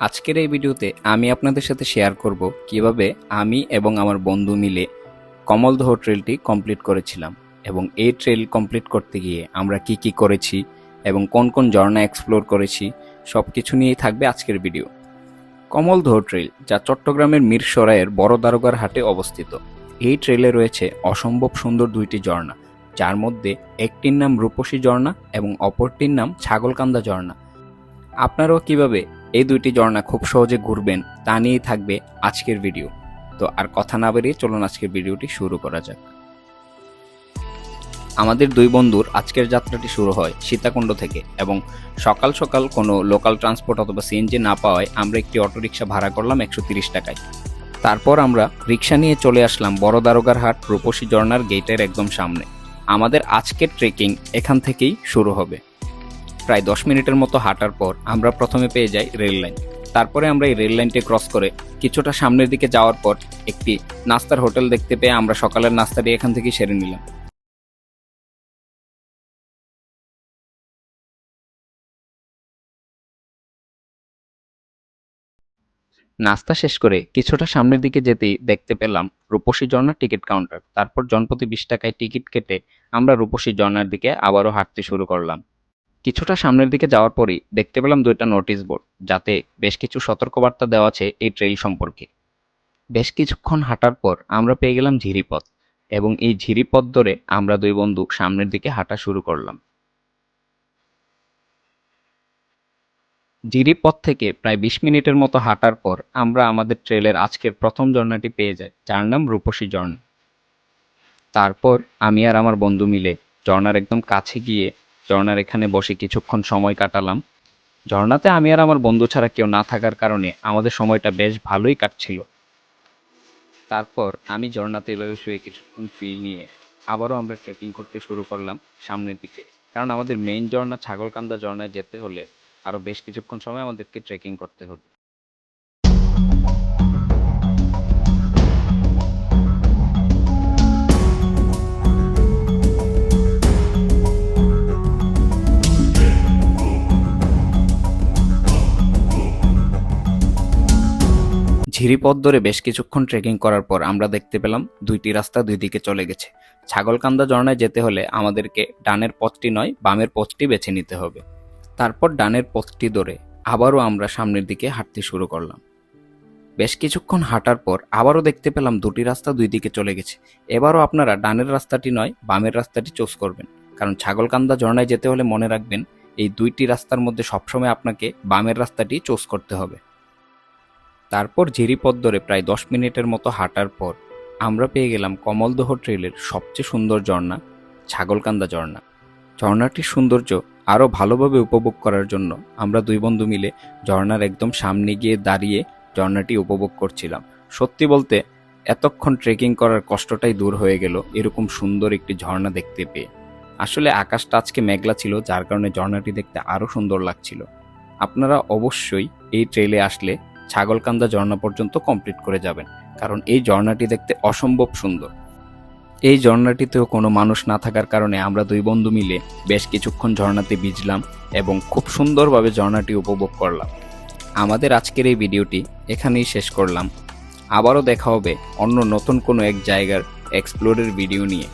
আজকের এই ভিডিওতে আমি আপনাদের সাথে শেয়ার করব কীভাবে আমি এবং আমার বন্ধু মিলে কমলদহ ট্রেলটি কমপ্লিট করেছিলাম এবং এই ট্রেল কমপ্লিট করতে গিয়ে আমরা কি কি করেছি এবং কোন কোন ঝর্ণা এক্সপ্লোর করেছি সব কিছু নিয়েই থাকবে আজকের ভিডিও কমলদহ ট্রেল যা চট্টগ্রামের মিরসরাইয়ের বড় দারোগার হাটে অবস্থিত। এই ট্রেলে রয়েছে অসম্ভব সুন্দর দুইটি ঝর্ণা, যার মধ্যে একটির নাম রূপসী ঝর্ণা এবং অপরটির নাম ছাগলকান্দা ঝর্ণা। আপনারাও কীভাবে এই দুইটি ঝর্ণা খুব সহজে ঘুরবেন, তা নিয়েই থাকবে আজকের ভিডিও। তো আর কথা না বেরিয়ে চলুন আজকের ভিডিওটি শুরু করা যাক। আমাদের দুই বন্ধুর আজকের যাত্রাটি শুরু হয় সীতাকুণ্ড থেকে এবং সকাল সকাল কোনো লোকাল ট্রান্সপোর্ট অথবা সিএনজি না পাওয়ায় আমরা একটি অটোরিকশা ভাড়া করলাম একশো তিরিশ টাকায়। তারপর আমরা রিক্সা নিয়ে চলে আসলাম বড় দারোগার হাট রূপসী ঝর্ণার গেটের একদম সামনে। আমাদের আজকের ট্রেকিং এখান থেকেই শুরু হবে। প্রায় দশ মিনিটের মতো হাঁটার পর আমরা প্রথমে পেয়ে যাই রেল লাইন। তারপরে আমরা এই রেল লাইনটি ক্রস করে কিছুটা সামনের দিকে যাওয়ার পর একটি নাস্তার হোটেল দেখতে পেয়ে আমরা সকালের নাস্তাটি এখান থেকে সেরে নিলাম। নাস্তা শেষ করে কিছুটা সামনের দিকে যেতেই দেখতে পেলাম রূপসী ঝর্ণার টিকিট কাউন্টার। তারপর জনপ্রতি বিশ টাকায় টিকিট কেটে আমরা রূপসী ঝর্ণার দিকে আবারও হাঁটতে শুরু করলাম। কিছুটা সামনের দিকে যাওয়ার পরই দেখতে পেলাম দুইটা নোটিশ বোর্ড যাতে বেশ কিছু সতর্কবার্তা দেওয়া আছে এই ট্রেইল সম্পর্কে। বেশ কিছুক্ষণ হাঁটার পর আমরা পেয়ে গেলাম ঝিরিপথ এবং এই ঝিরিপথ ধরে আমরা দুই বন্ধু সামনের দিকে হাঁটা শুরু করলাম। জিরিপথ থেকে প্রায় বিশ মিনিটের মতো হাঁটার পর আমরা আমাদের ট্রেলের আজকের প্রথম ঝর্ণাটি পেয়ে যাই, যার নাম রূপসী ঝর্ণা। তারপর আমি আর আমার বন্ধু মিলে ঝর্ণার একদম কাছে গিয়ে ঝর্ণার এখানে বসে কিছুক্ষণ সময় কাটালাম। ঝর্ণাতে আমি আর আমার বন্ধু ছাড়া কেউ না থাকার কারণে আমাদের সময়টা বেশ ভালোই কাটছিল। তারপর আমি ঝর্ণাতে এভাবে শুয়ে কিছুক্ষণ ফি নিয়ে আবারও আমরা ট্রেকিং করতে শুরু করলাম সামনের দিকে। কারণ আমাদের মেইন ঝর্ণা ছাগলকান্দা ঝর্ণায় যেতে হলে আরও বেশ কিছুক্ষণ সময় আমাদেরকে ট্রেকিং করতে হবে ঝিরিপথ ধরে বেশ কিছুক্ষণ ট্রেকিং করার পর আমরা দেখতে পেলাম দুইটি রাস্তা দুই দিকে চলে গেছে। ছাগলকান্দা ঝর্ণায় যেতে হলে আমাদেরকে ডানের পথটি নয়, বামের পথটি বেছে নিতে হবে। তারপর ডানের পথটি ধরে আবারও আমরা সামনের দিকে হাঁটতে শুরু করলাম। বেশ কিছুক্ষণ হাঁটার পর আবারও দেখতে পেলাম দুটি রাস্তা দুই দিকে চলে গেছে। এবারও আপনারা ডানের রাস্তাটি নয়, বামের রাস্তাটি চুজ করবেন। কারণ ছাগলকান্দা ঝর্ণায় যেতে হলে মনে রাখবেন, এই দুইটি রাস্তার মধ্যে সবসময় আপনাকে বামের রাস্তাটি চুজ করতে হবে। তারপর ঝিরিপথ ধরে প্রায় দশ মিনিটের মতো হাঁটার পর আমরা পেয়ে গেলাম কমলদহ ট্রেলের সবচেয়ে সুন্দর ঝর্ণা, ছাগলকান্দা ঝর্ণা। ঝর্ণাটির সৌন্দর্য আরও ভালোভাবে উপভোগ করার জন্য আমরা দুই বন্ধু মিলে ঝর্ণার একদম সামনে গিয়ে দাঁড়িয়ে ঝর্ণাটি উপভোগ করছিলাম। সত্যি বলতে, এতক্ষণ ট্রেকিং করার কষ্টটাই দূর হয়ে গেল এরকম সুন্দর একটি ঝর্ণা দেখতে পেয়ে। আসলে আকাশটা আজকে মেঘলা ছিল, যার কারণে ঝর্ণাটি দেখতে আরও সুন্দর লাগছিল। আপনারা অবশ্যই এই ট্রেলে আসলে ছাগলকান্দা ঝর্ণা পর্যন্ত কমপ্লিট করে যাবেন, কারণ এই ঝর্ণাটি দেখতে অসম্ভব সুন্দর। এই ঝর্ণাটিতেও কোনো মানুষ না থাকার কারণে আমরা দুই বন্ধু মিলে বেশ কিছুক্ষণ ঝর্ণাতে ভিজলাম এবং খুব সুন্দরভাবে ঝর্ণাটি উপভোগ করলাম। আমাদের আজকের এই ভিডিওটি এখানেই শেষ করলাম। আবারও দেখা হবে অন্য নতুন কোনো এক জায়গার এক্সপ্লোরের ভিডিও নিয়ে।